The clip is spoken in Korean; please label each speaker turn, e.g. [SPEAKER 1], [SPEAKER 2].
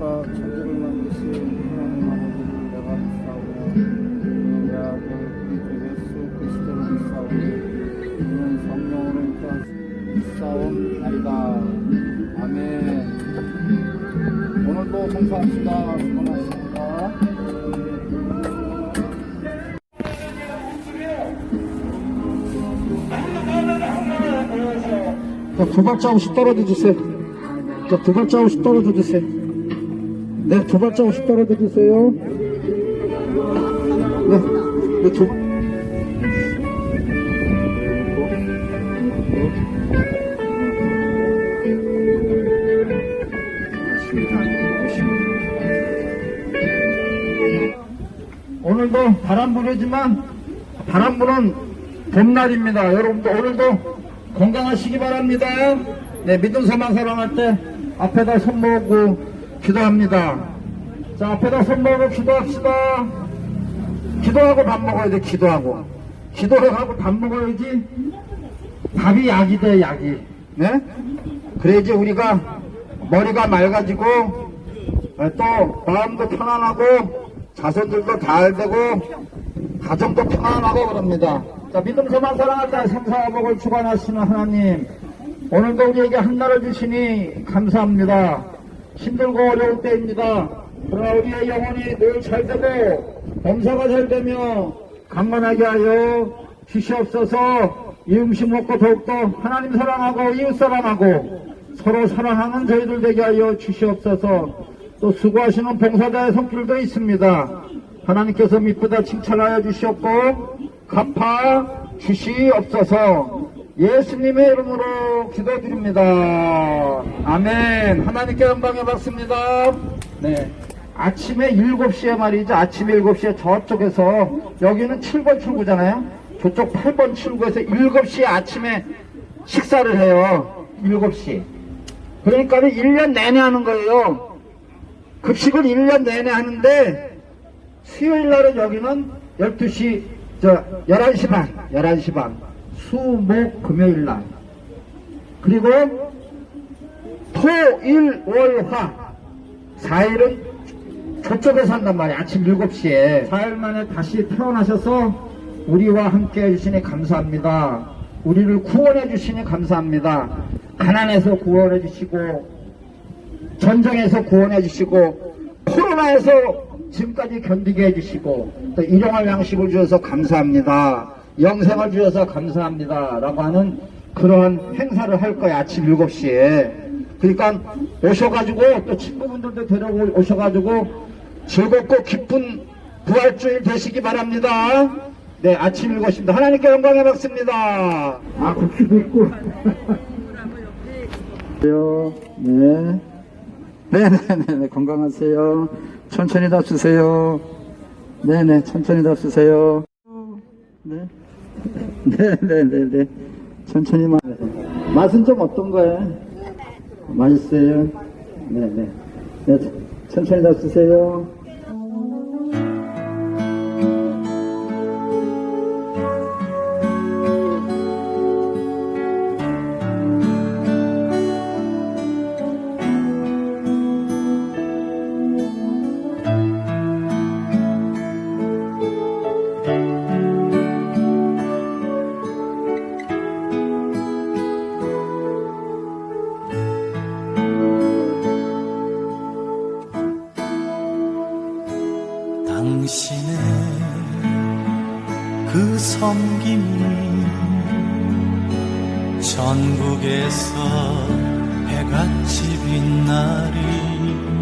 [SPEAKER 1] 하사 천지를 만드신 하나님 아버지를 내가 믿사오며 내 아들 우리 주 예수 그리스도를 믿사오니 이는 성령으로 인한 믿사옵나이다 아멘 오늘도 성사합시다 수고하셨습니다 자, 두 발자국씩 떨어져 주세요. 자, 두 발자국씩 떨어져 주세요. 네, 두 발자국씩 떨어져 주세요. 네, 네, 두. 오늘도 바람 불이지만 바람 부는 봄날입니다. 여러분도 오늘도 건강하시기 바랍니다. 네, 믿음 사만 사랑할 때 앞에다 손 모으고 기도합니다. 자, 앞에다 손 모으고 기도합시다. 기도하고 밥 먹어야 돼, 기도하고. 기도를 하고 밥 먹어야지 밥이 약이 돼, 약이. 네? 그래야지 우리가 머리가 맑아지고 어, 또 마음도 편안하고 자손들도 잘 되고 가정도 평안하고 그럽니다. 자, 믿음서만 사랑할 때 생사화복을 주관하시는 하나님, 오늘도 우리에게 한날을 주시니 감사합니다. 힘들고 어려울 때입니다. 그러나 우리의 영혼이 늘 잘되고 범사가 잘되며 강건하게 하여 주시옵소서 이 음식 먹고 더욱더 하나님 사랑하고 이웃 사랑하고 서로 사랑하는 저희들 되게 하여 주시옵소서 또 수고하시는 봉사자의 손길도 있습니다. 하나님께서 미쁘다 칭찬하여 주시옵고 갚아 주시옵소서 예수님의 이름으로 기도드립니다. 아멘. 하나님께 영광의 받습니다. 네. 아침에 7시에 말이죠. 아침에 7시에 저쪽에서 여기는 7번 출구잖아요. 저쪽 8번 출구에서 7시에 아침에 식사를 해요. 7시. 그러니까 1년 내내 하는 거예요. 급식을 1년 내내 하는데 수요일 날은 여기는 12시, 저, 11시 반, 11시 반. 수, 목, 금요일 날. 그리고 토, 일, 월, 화. 4일은 저쪽에서 한단 말이에요. 아침 7시에. 4일 만에 다시 태어나셔서 우리와 함께 해주시니 감사합니다. 우리를 구원해 주시니 감사합니다. 가난에서 구원해 주시고, 전쟁에서 구원해 주시고 코로나에서 지금까지 견디게 해주시고 또 일용할 양식을 주셔서 감사합니다. 영생을 주셔서 감사합니다. 라고 하는 그런 행사를 할 거예요. 아침 7시에. 그러니까 오셔가지고 또 친구분들도 데려오고 오셔가지고 즐겁고 기쁜 부활주일 되시기 바랍니다. 네, 아침 7시입니다. 하나님께 영광을 받습니다. 아, 국기도 있고. 네. 네네네 건강하세요. 천천히 답주세요. 네네 천천히 답주세요. 네. 네네네네 천천히 마. 맛은 좀 어떤 거예요? 맛있어요. 네네. 네 천천히 답주세요.
[SPEAKER 2] 당신의 그 섬김이 전국에서 해같이 빛나리